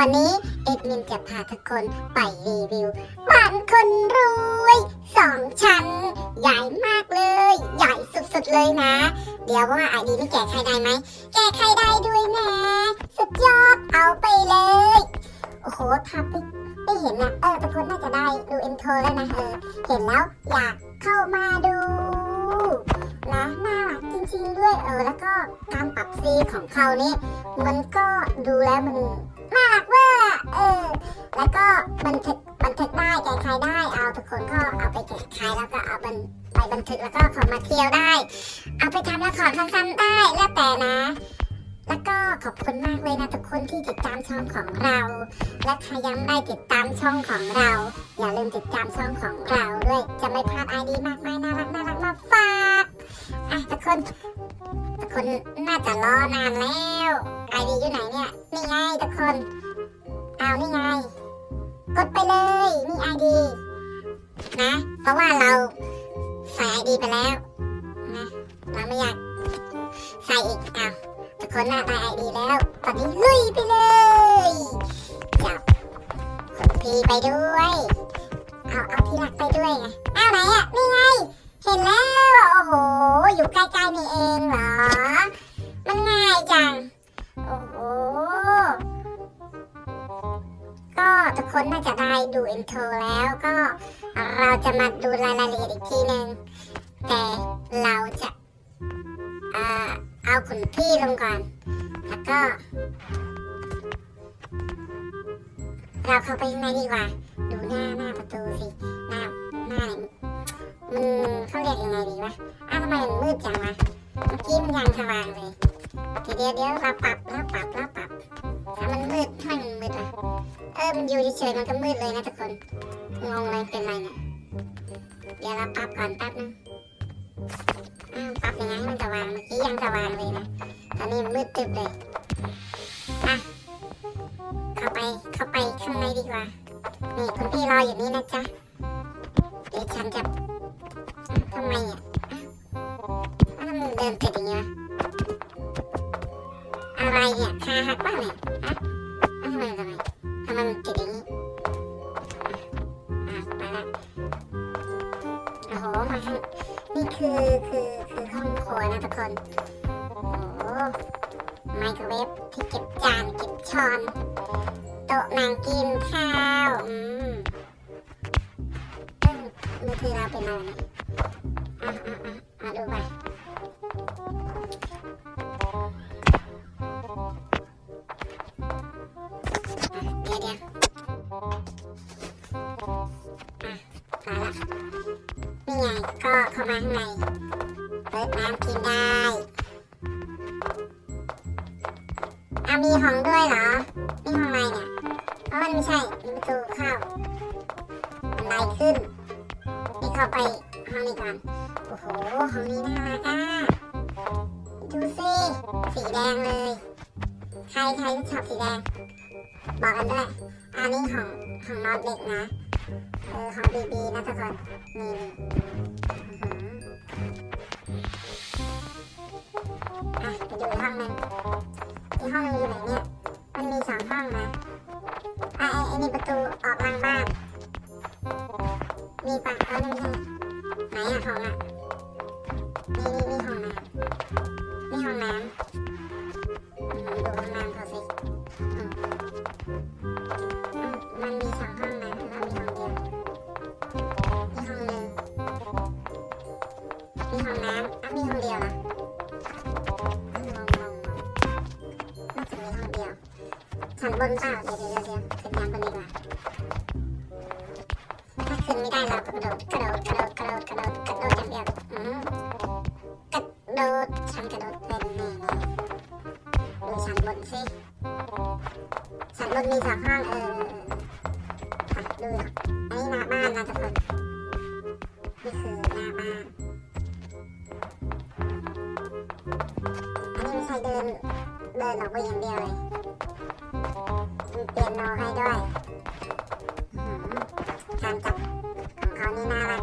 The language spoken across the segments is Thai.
วันนี้เอ็ดมินจะพาทุกคนไปรีวิวบ้านคนรวยสองชั้น ใหญ่มากเลย ใหญ่สุดๆเลยนะ เดี๋ยวว่าไอดีนี่แก้ไขได้ไหม แก้ไขได้ด้วยนะ สุดยอดเอาไปเลย โอ้โหทำไปไม่เห็นนะเออทุกคนน่าจะได้ดูอินโทรแล้วนะเออเห็นแล้วอยากเข้ามาดูนะน่ารักจริงๆด้วยเออแล้วก็การปรับซีของเขานี่มันก็ดูแล้วมัน น่ากเว่าเออแล้วก็บันทึกบันทึกได้แก้ไขได้เอาทุกคนก็เอาไปแก้ไขแล้วก็เอาบันไปบันทึกแล้วก็ขอมาเที่ยวได้ เอาไปทำละครสั้นๆได้แล้วแต่นะแล้วก็ขอบคุณมากเลยนะทุกคนที่ติดตามช่องของเรา และถ้ายังไม่ได้ติดตามช่องของเรา อย่าลืมติดตามช่องของเราด้วยจะไม่พลาดไอดีมากมายน่ารักน่ารักมาฝากอะทุกคนทุกคนน่าจะรอนานแล้ว ไอดีอยู่ไหนเนี่ย นี่ไงทุกคนเอานี่ไง กดไปเลยนี่ไอดีนะ เพราะว่าเราใส่ไอดีไปแล้วนะเราไม่อยากใส่อีกเอาทุกคนน่าได้ไอดีแล้ว ตอนนี้ลุยไปเลยจับพีไปด้วย เอาเอาที่รักไปด้วยไงเอาไหนอะนี่ไง เห็นแล้ว โอ้โห อยู่ใกล้ๆนี่เองเหรอ มันง่ายจัง โอ้โห ก็ทุกคนน่าจะได้ดูอินโทรแล้วก็เราจะมาดูรายละเอียดอีกทีหนึ่งแต่เราจะเอ่เอาขุนพี่ลงก่อน แล้วก็ เราเข้าไปข้างในดีกว่า ดูหน้าหน้าประตูสิ หน้าหน้ามันเขาเรียกยังไงดีวะอ้าวทำไมมันมืดจังวะ เมื่อกี้มันยังสว่างเลย เดี๋ยวเดียวเดียวเราปรับแล้วปรับแล้วปรับถ้ามันมืดทำไมมันมืดอะเออมันอยู่เฉยๆมันก็มืดเลยนะทุกคนงงเลยเป็นไรเนี่ยเดี๋ยวเราปรับก่อนแป๊บนึงอ้าวปรับยังไงให้มันสว่างเมื่อกี้ยังสว่างเลยนะตอนนี้มันมืดตึบเลยอะเข้าไปเข้าไปข้างในดีกว่านี่คุณพี่รออยู่นี่นะจ๊ะเดี๋ยวฉันจะทำไมอะ อะไรเนี่ยคาหักบ้างเนี่ยอะทำไมทำไมทำไมมันติดอย่างนี้ไปละโอ้โหมานี่คือคือคือห้องครัวนะทุกคนโอ้โหไมโครเวฟที่เก็บจานเก็บช้อนโต๊ะนั่งกินข้าวอืมเอ้ยมือถือเราเป็นอะไรเนี่ยอะ มาละนี่ไงก็เข้ามาข้างในเปิดน้ำกินได้อะมีห้องด้วยเหรอนี่ห้องอะไรเนี่ยเพราะมันไม่ใช่มีประตูเข้าบันไดขึ้นนี่เข้าไปห้องนี้ก่อนโอ้โหห้องนี้น่ารักอะดูสิสีแดงเลยใครใครที่ชอบสีแดงบอกกันด้วยอันนี้ของของนอนเด็กนะ เออของบีบีนะทุกคนนี่นี่อื้อหืออะไปดูห้องนึงอีกห้องนึงอยู่ไหนเนี่ย มันมีสองห้องนะอะไอ้ไอ้นี่ประตูออกหลังบ้าน มีปะเออนั่นไนี่ห้องน้ำอะมีห้องเดียวเหรออืมงงงงงน่าจะมีห้องเดียวชั้นบนเปล่าเดี๋ยวเดี๋ยวเดี๋ยวขึ้นยังบนดีกว่าถ้าขึ้นไม่ได้เรากระโดดกระโดดกระโดดกระโดดกระโดดกระโดดอย่างเดียวอืมกระโดดฉันกระโดดเป็นแนี่นี่ดูชั้นบนสิชั้นบนมีสองห้องเออดูนะอันนี้หน้าบ้านนะทุกคนนี่คือหน้าบ้าน นเดินเดินออกไปอย่างเดียวเลยมีเปียโนให้ด้วยอื้อหือการจับของเขานี่น่ารัก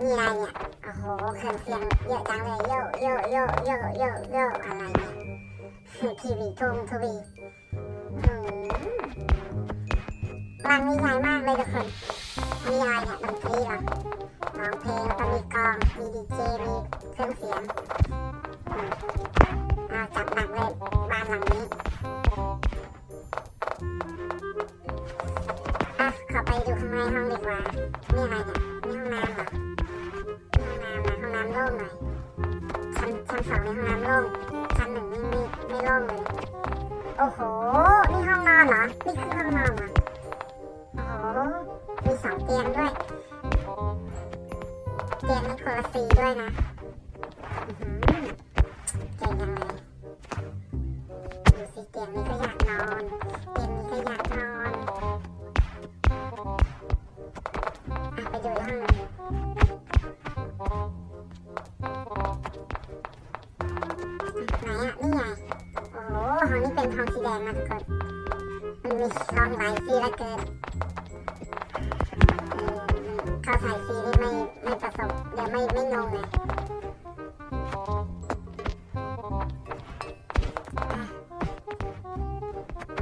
นี่อะไรเนี่ยโอ้โหเครื่องเสียงเยอะจังเลยโยโยโยโยโยโยอะไรเนี่ยทีวีทุ่งทวีรังนี้ใหญ่มากเลยทุกคนอันนี้อะไรเนี่ยดนตรีเหรอร้องเพลงแล้วก็มีกลองมีดีเจมีเครื่องเสียง มอ่าจัดหนักเลยบ้านหลังนี้อะขอไปดูข้างในห้องดีกว่านี่อะไรเนี่ยนี่ห้องน้ำเหรอนี่ห้องน้ำนะห้องน้ำโล่งหน่อยชั้นชั้นสองในห้องน้ำโล่งชั้นหนึ่งนี่ไม่ไม่โล่งเลยโอ้โหนี่ห้องนอนเหรอนี่คือห้องนอนเหรอโอ้โหมีสองเตียงด้วยเตียงนี้คนละสีด้วยนะอื้ Thank you.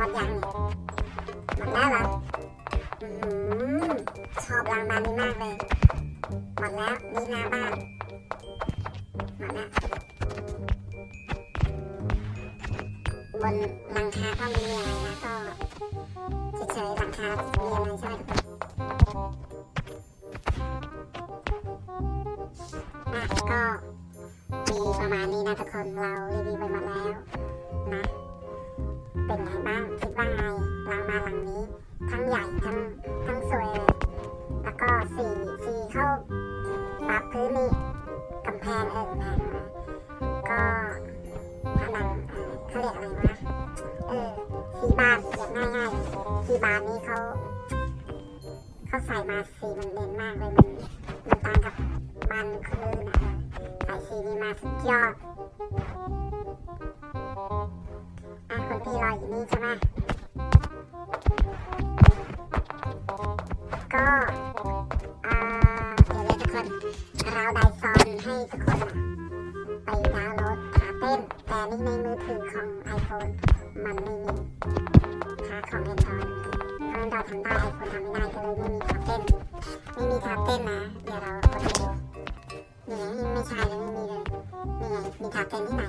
หมดยังเนี่ยหมดแล้วเหรอชอบรางบ้านนี้มากเลย หมดแล้วนี่หน้าบ้าน หมดแล้วบนหลังคาก็มีอะไรนะก็เฉยๆหลังคามีอะไรใช่ไหมทุกคนอะก็มีประมาณนี้นะทุกคนเรารีวิวไปหมดแล้วนะ เป็นไงบ้าง ง่ายๆเลยสีบานนี้เขาเขาใส่มาสีมันเด่นมากเลย มันมันต่างกับบานคนอื่นนะใส่สีนี้มาสุดยอดอะคุณพี่รออยู่นี่ใช่ไหมก็อ่าเดี๋ยวเลยทุกคนเราได้สอนให้ทุกคนอะไปดาวน์โหลดขาเต้นแต่นี่ในมือถือของ iPhone มันไม่มี ดี๋ยวเรไงไม่ใช่เลยไม่มีเลยนี่ไงมีขาเต้นที่ไหน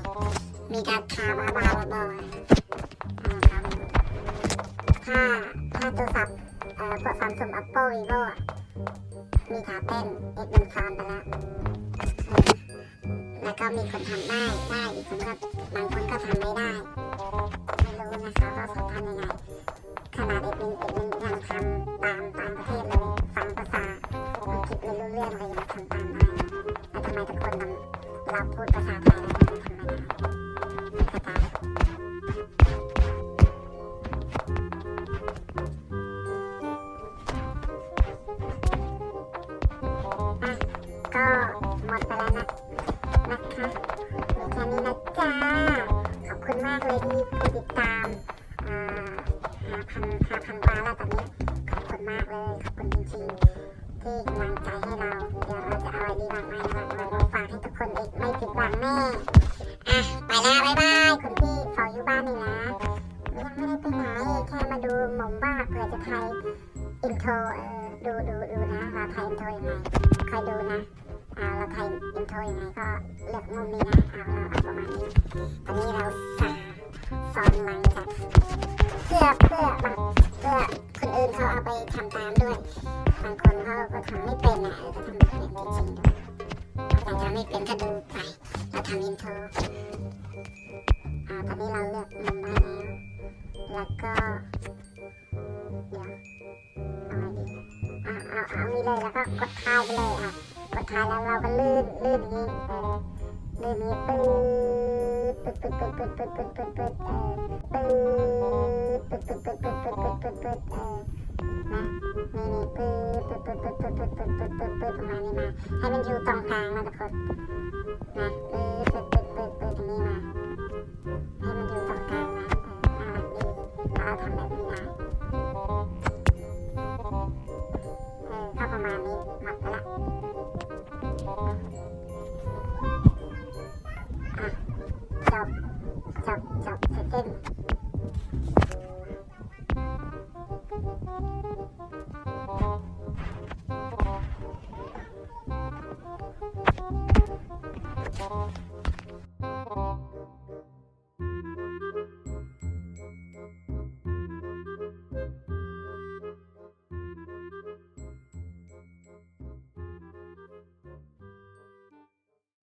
มีการขาบ้าบ้าๆบอๆอ่าครับถ้าถ้าโทรศัพท์เอ่อพวก Samsung Oppo Vivo อะมีขาเต้น X 1ซ้อนไปแล้วแล้วก็มีคนทำได้ได้อีกคนก็บางคนก็ทำไม่ได้ ผิดหวังแน่ อะ ไปแล้วบ๊ายบายคุณพี่เฝ้าอยู่บ้านนี่นะ ยังไม่ได้ไปไหน แค่มาดูหม่อมว่าเผื่อจะไทยอินโทรเออดูดูดูนะเราไทยอินโทรยังไงคอยดูนะอ่าเราไทยอินโทรยังไงก็เลือกมุมนี้นะเอาเราเอาประมาณนี้ตอนนี้เราสาสอนหลังจากเพื่อเพื่อบางเพื่อคนอื่นเขาเอาไปทำตามด้วยบางคนเขาก็ทำไม่ ไม่เป็นก็ดูไป เราทำอินโทรอ่าตอนนี้เราเลือกมุมได้แล้ว แล้วก็ เดี๋ยวเอาไงดีอ่าเอาเอานี่เลยแล้วก็กดท้ายไปเลยอะ กดท้ายแล้วเราก็ลื่นลื่นอย่างนี้เออลื่นนี้ปื๊ดปึ๊ดปึ๊ดปึ๊ดปึ๊ดปึ๊ดปึ๊ดปึ๊ดปึ๊ดเปื๊ดปึ๊ดปึ๊ดปึ๊ดปึ๊ดปึ๊ดปึ๊ดปึ๊ดปึ๊ดเออ นะนี่นี่ปื๊ดปึ๊ดปึ๊ดปึ๊ดปึ๊ดปึ๊ดปึ๊ดปึ๊ดปึ๊ดประมาณนี้มาให้มันอยู่ตรงกลางนะทุกคนนะลื่